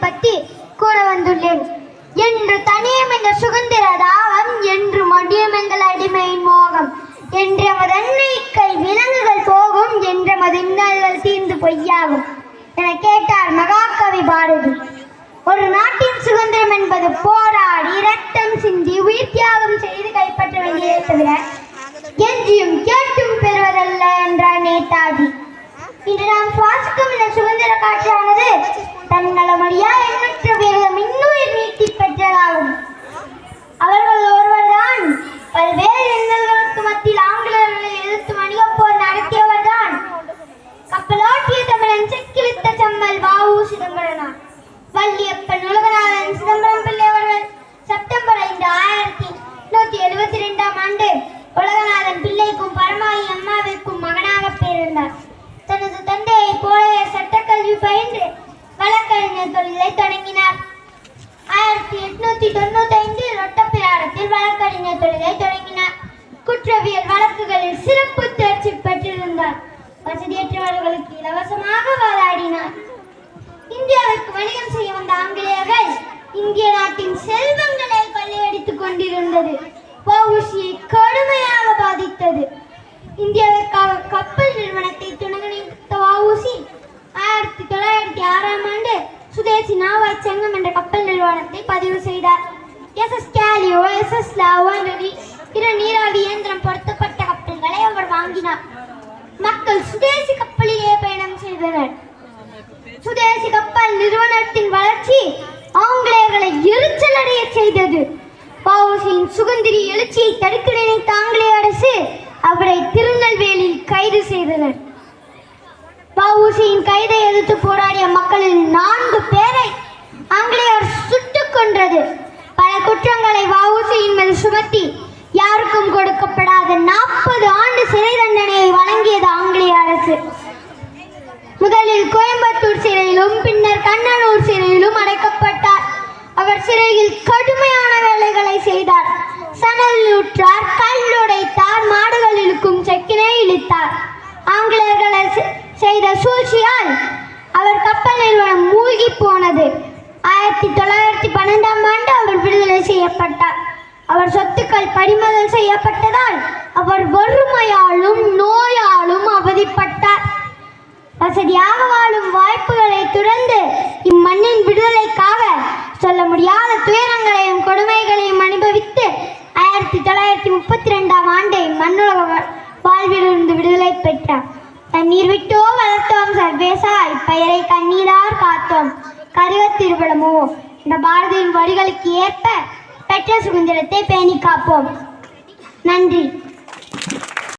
பற்றி கூற வந்துள்ளேன். என்று தனியும் இந்த சுதந்திர தாகம் என்று மடியும் எங்கள் அடிமையின் மோகம் என்றமது அன்னைக்கை விலங்குகள் போகும் என்றமது இன்னல்கள் தீர்ந்து பொய்யாகும் என கேட்டார் மகாகவி பாரதி. ஒரு நாட்டின் சுதந்திரம் என்பது போராடி இரத்தம் சிந்தி உயிர் தியாகம் செய்து கைப்பற்ற வேண்டியதை தவிர கெஞ்சியும் கேட்டும் பெறுவதல்ல என்றார் நேதாஜி. இன்று நாம் சுவாசிக்கும் இந்த சுதந்திர காற்றானது தன்னலமறியா எண்ணற்ற வீரம் இன்னுயிர் நீட்டி பெற்றதாகும் அவர்கள் ஒருவர்தான் பல்வேறு இன்னல்களுக்கு மத்தியில் ஆங்கிலர்களை எதிர்த்து வணிகப் போர் நடத்தியவர்தான். கப்பலோட்டிய தமிழன் செக்கிழித்த செம்மல் வாவு சிதம்பரனார். வள்ளியப்பன் உலகநாதன் சிதம்பரம் பிள்ளை அவர்கள் செப்டம்பர் ஐந்து ஆயிரத்தி எண்ணூத்தி எழுபத்தி ரெண்டாம் ஆண்டு உலகநாதன் பிள்ளைக்கும் பரமாயி அம்மாவிற்கும் மகனாக பிறந்தார் தனது தந்தையை போலவே சட்டக்கல்வி பயின்று வழக்கறிஞர் தொழிலை தொடங்கினார். ஆயிரத்தி எட்நூத்தி தொண்ணூத்தி ஐந்தில் ரொட்டப்பிராடத்தில் வழக்கறிஞர் தொழிலை தொடங்கினார். குற்றவியல் வழக்குகளில் சிறப்பு தேர்ச்சி பெற்றிருந்தார். வசதியற்றவர்களுக்கு இலவசமாக வாதாடினார். இந்தியாவிற்கு வணிகம் செய்ய வந்த ஆங்கிலேயர்கள் இந்திய நாட்டின் செல்வங்களை கொள்ளையடித்துக் கொண்டிருந்தது. வஉசியை கடுமையாக பாதித்தது. இந்தியாவிற்காக கப்பல் நிறுவனத்தை துணங்கித்த வஉசி ஆயிரத்தி தொள்ளாயிரத்தி ஆறாம் ஆண்டு சுதேசி நாவாய் என்ற கப்பல் நிறுவனத்தை பதிவு செய்தார். எஸ். எஸ். கேலியோ எஸ். எஸ். லாவோ என்ற பிற நீராவி இயந்திரம் பொருத்தப்பட்ட கப்பல்களை அவர் வாங்கினார். மக்கள் சுதேசி கப்பலிலே பயணம் செய்தனர். சுதேசி கப்பல் நிறுவனத்தின் வளர்ச்சி ஆங்கிலேயர்களை எரிச்சல் அடைய செய்தது. வஉசியின் சுகந்திரி எழுச்சியை தடுக்க நினைத்த ஆங்கிலேய அரசு அவரை திருநெல்வேலியில் கைது செய்தனர். வஉசியின் கைதை எதிர்த்து போராடிய மக்களில் நான்கு பேரை ஆங்கிலேயர் சுட்டுக் கொன்றது. பல குற்றங்களை வஉசியின் மேல் சுமத்தி யாருக்கும் கொடுக்கப்படாத நாற்பது ஆண்டு சிறை தண்டனையை வழங்கியது ஆங்கிலேய அரசு. முதலில் கோயம்புத்தூர் சிறையிலும் பின்னர் கண்ணனூர் சிறையிலும் அடைக்கப்பட்டார். அவர் சிறையில் கடுமையான வேலைகளை செய்தார். சணல் நூற்றார் கல்லுடைத்தார் மாடுகள் இழுக்கும் செக்கினை இழுத்தார். ஆங்கிலேயர்களை செய்த சூழ்ச்சியால் அவர் கப்பல் நிறுவனம் மூழ்கி போனது. ஆயிரத்தி தொள்ளாயிரத்தி பன்னெண்டாம் ஆண்டு அவர் விடுதலை செய்யப்பட்டார். அவர் சொத்துக்கள் பறிமுதல் செய்யப்பட்டதால் அவர் வறுமையாலும் நோயாலும் அவதிப்பட்டார். வசதியாக வாழும் வாய்ப்புகளை துறந்து இம்மண்ணின் விடுதலைக்காக சொல்ல முடியாத துயரங்களையும் கொடுமைகளையும் அனுபவித்து ஆயிரத்தி தொள்ளாயிரத்தி முப்பத்தி ரெண்டாம் ஆண்டு மண்ணுலக வாழ்விலிருந்து விடுதலை பெற்றார். தண்ணீர் விட்டோ வளர்த்தோம் சர்வேசா இப்பெயரை கண்ணீரார் காத்தோம். கருவ திருவிழமோ இந்த பாரதியின் வரிகளுக்கு ஏற்ப பெற்ற சுதந்திரத்தை பேணி காப்போம். நன்றி.